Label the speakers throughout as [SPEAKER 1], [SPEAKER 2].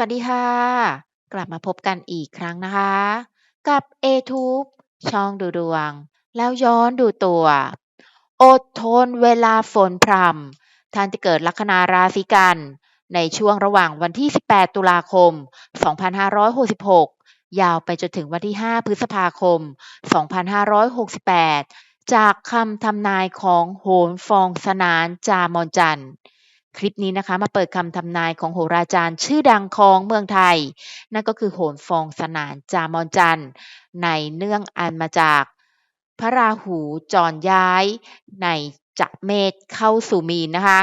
[SPEAKER 1] สวัสดีค่ะ กลับมาพบกันอีกครั้งนะคะ กับ A-Tube ช่องดูดวง แล้วย้อนดูตัว อดทนเวลาฝนพรำท่านจะเกิดลัคนาราศีกัน ในช่วงระหว่างวันที่ 18 ตุลาคม 2566 ยาวไปจนถึงวันที่ 5 พฤษภาคม 2568 จากคำทำนายของโหนฟองสนานจามอนจันทร์ คลิปนี้นะคะ มาเปิดคำทำนายของโหราจารย์ ชื่อดังของเมืองไทย นั่นก็คือโหนฟองสนานจามอนจันในเนื่องอันมาจาก พระราหูจรย้าย ในจักเมษเข้าสู่มีนนะคะ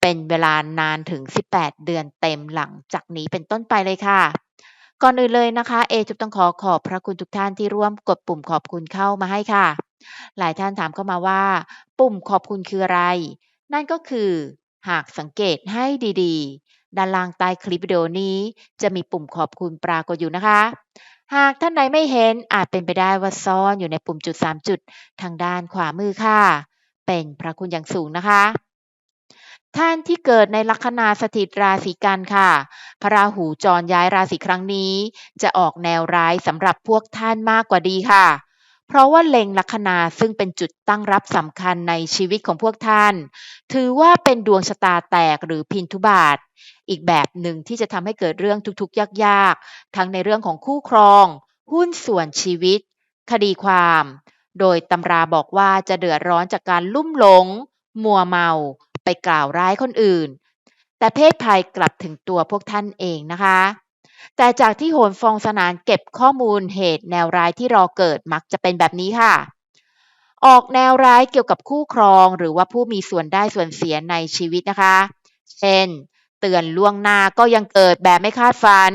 [SPEAKER 1] เป็นเวลานานถึง 18 เดือนเต็มหลังจากนี้เป็นต้นไปเลยค่ะก่อนอื่นเลยนะคะเอจุบต้องขอขอบพระคุณทุกท่านที่ร่วมกดปุ่มขอบคุณเข้ามาให้ค่ะ หลายท่านถามเข้ามาว่า ปุ่มขอบคุณคืออะไร นั่นก็คือ หากสังเกตให้ดีๆ ด้านล่างใต้คลิปวิดีโอนี้จะมีปุ่มขอบคุณปรากฏอยู่นะคะ หากท่านใดไม่เห็นอาจเป็นไปได้ว่าซ่อนอยู่ในปุ่มจุด 3 จุดทางด้านขวามือค่ะ เป็นพระคุณอย่างสูงนะคะ ท่านที่เกิดในลัคนาสถิตราศีกันค่ะ พระราหูจรย้ายราศีครั้งนี้ จะออกแนวร้ายสำหรับพวกท่านมากกว่าดีค่ะ เพราะว่าเล็งลัคนาซึ่งเป็นจุดตั้งรับสำคัญในชีวิตของพวกท่าน ถือว่าเป็นดวงชะตาแตกหรือพินทุบาท อีกแบบหนึ่งที่จะทำให้เกิดเรื่องทุกข์ยากๆ ทั้งในเรื่องของคู่ครอง หุ้นส่วนชีวิต คดีความ โดยตำราบอกว่าจะเดือดร้อนจากการลุ่มหลง มัวเมา ไปกล่าวร้ายคนอื่น แต่เพศภัยกลับถึงตัวพวกท่านเองนะคะ แต่จากที่โหนฟองสนานเก็บข้อมูลเหตุแนวร้ายที่รอเกิดมักจะเป็นแบบนี้ค่ะ ออกแนวร้ายเกี่ยวกับคู่ครองหรือว่าผู้มีส่วนได้ส่วนเสียในชีวิตนะคะ เช่น เตือนล่วงหน้าก็ยังเกิดแบบไม่คาดฝัน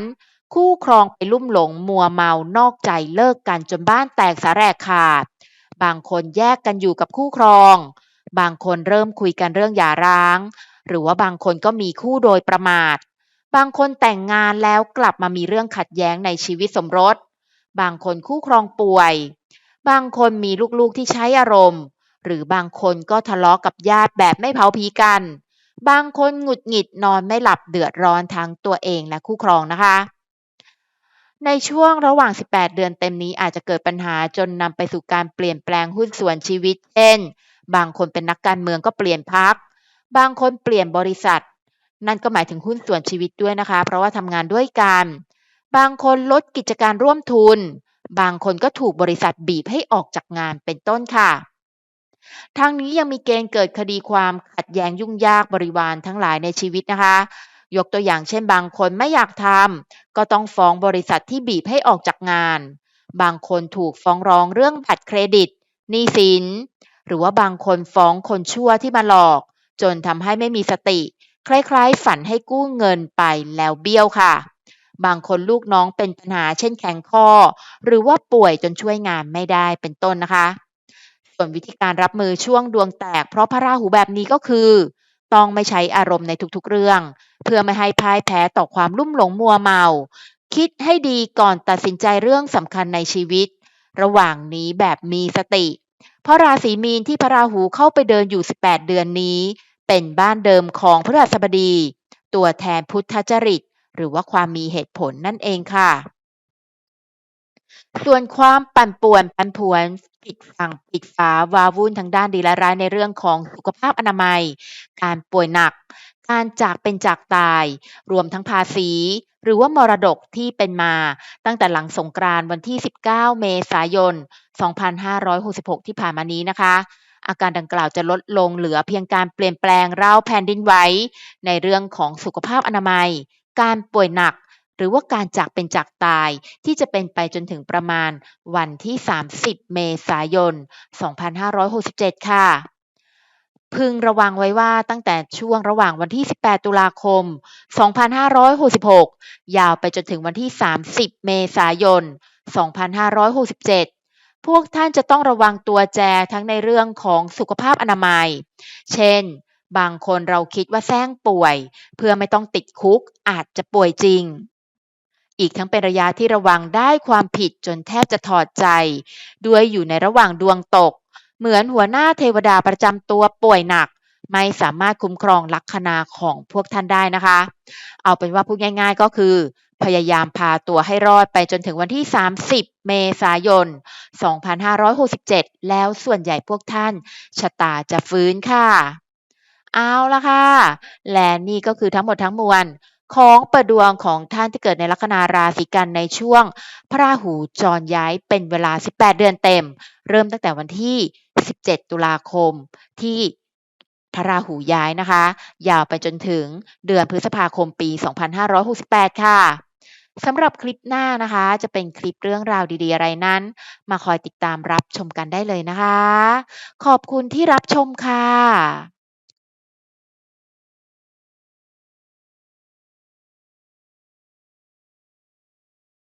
[SPEAKER 1] คู่ครองไปลุ่มหลงมัวเมานอกใจเลิกกันจนบ้านแตกสาแรกขาด บางคนแยกกันอยู่กับคู่ครอง บางคนเริ่มคุยกันเรื่องหย่าร้าง หรือว่าบางคนก็มีคู่โดยประมาท บางคนแต่งงานแล้วกลับมามีเรื่องขัดแย้งในชีวิตสมรส บางคนคู่ครองป่วย บางคนมีลูกๆที่ใช้อารมณ์ หรือบางคนก็ทะเลาะกับญาติแบบไม่เผาผีกัน บางคนหงุดหงิดนอนไม่หลับเดือดร้อนทั้งตัวเองและคู่ครองนะคะ ในช่วงระหว่าง 18 เดือนเต็มนี้อาจจะเกิดปัญหาจนนำไปสู่การเปลี่ยนแปลงหุ้นส่วนชีวิต เช่น บางคนเป็นนักการเมืองก็เปลี่ยนพักบางคนเปลี่ยนบริษัท นั่นก็หมายถึงหุ้นส่วนชีวิตด้วยนะคะ เพราะว่าทำงานด้วยกัน บางคนลดกิจการร่วมทุน บางคนก็ถูกบริษัทบีบให้ออกจากงานเป็นต้นค่ะทางนี้ยังมีเกณฑ์เกิดคดีความขัดแย้งยุ่งยากบริวารทั้งหลายในชีวิตนะคะ ยกตัวอย่างเช่นบางคนไม่อยากทำก็ต้องฟ้องบริษัทที่บีบให้ออกจากงาน บางคนถูกฟ้องร้องเรื่องบัตรเครดิตหนี้สิน หรือว่าบางคนฟ้องคนชั่วที่มาหลอก จนทำให้ไม่มีสติ คล้ายๆ ฝันให้กู้เงินไปแล้วเบี้ยวค่ะ บางคนลูกน้องเป็นปัญหาเช่นแข็งข้อหรือว่าป่วยจนช่วยงานไม่ได้เป็นต้นนะคะ ส่วนวิธีการรับมือช่วงดวงแตก เพราะพระราหูแบบนี้ก็คือ ต้องไม่ใช้อารมณ์ในทุกๆเรื่อง เพื่อไม่ให้พ่ายแพ้ต่อความลุ่มหลงมัวเมา คิดให้ดีก่อนตัดสินใจเรื่องสำคัญในชีวิต ระหว่างนี้แบบมีสติ เพราะราศีมีนที่พระราหูเข้าไปเดินอยู่ 18 เดือนนี้ เป็นบ้านเดิมของพฤหัสบดี ตัวแทนพุทธจริต หรือว่าความมีเหตุผลนั่นเองค่ะ ส่วนความปั่นป่วนผันผวนปิดฝั่งปิดฝาวาวุ่นทั้งด้านดีและร้ายในเรื่องของสุขภาพอนามัย การป่วยหนัก การจากเป็นจากตาย รวมทั้งภาษี หรือว่ามรดกที่เป็นมา ตั้งแต่หลังสงกรานต์วันที่ 19 เมษายน 2566 ที่ผ่านมานี้นะคะ อาการดังกล่าวจะลดลงเหลือเพียงการเปลี่ยนแปลงราวแผ่นดินไหวในเรื่องของสุขภาพอนามัย การป่วยหนัก หรือว่าการจากเป็นจากตายที่จะเป็นไปจนถึงประมาณวันที่ 30 เมษายน 2567 ค่ะพึงระวังไว้ว่าตั้งแต่ช่วงระหว่างวันที่ 18 ตุลาคม 2566 ยาวไปจนถึงวันที่ 30 เมษายน 2567 พวกท่านจะต้องระวังตัวแจทั้งในเรื่องของสุขภาพอนามัย เช่น บางคนเราคิดว่าแซงป่วย เพื่อไม่ต้องติดคุกอาจจะป่วยจริง อีกทั้งเป็นระยะที่ระวังได้ความผิดจนแทบจะถอดใจ ด้วยอยู่ในระหว่างดวงตก เหมือนหัวหน้าเทวดาประจำตัวป่วยหนักไม่สามารถคุ้มครองลัคนาของพวกท่านได้นะคะ เอาเป็นว่าพูดง่าย ๆ ก็คือ พยายามพาตัวให้รอดไปจนถึงวันที่ 30 เมษายน 2567 แล้วส่วนใหญ่พวกท่านชะตาจะฟื้นค่ะ เอาละค่ะ และนี่ก็คือทั้งหมดทั้งมวลของประดวงของท่านที่เกิดในลัคนาราศีกันในช่วง พระราหูจรย้ายเป็นเวลา 18 เดือนเต็ม เริ่มตั้งแต่วันที่ 17 ตุลาคมที่พระราหูย้ายนะคะ ยาวไปจนถึงเดือนพฤษภาคมปี 2568 ค่ะ สำหรับคลิปหน้านะคะ จะเป็นคลิปเรื่องราวดีๆ อะไรนั้น มาคอยติดตามรับชมกันได้เลยนะคะ ขอบคุณที่รับชมค่ะ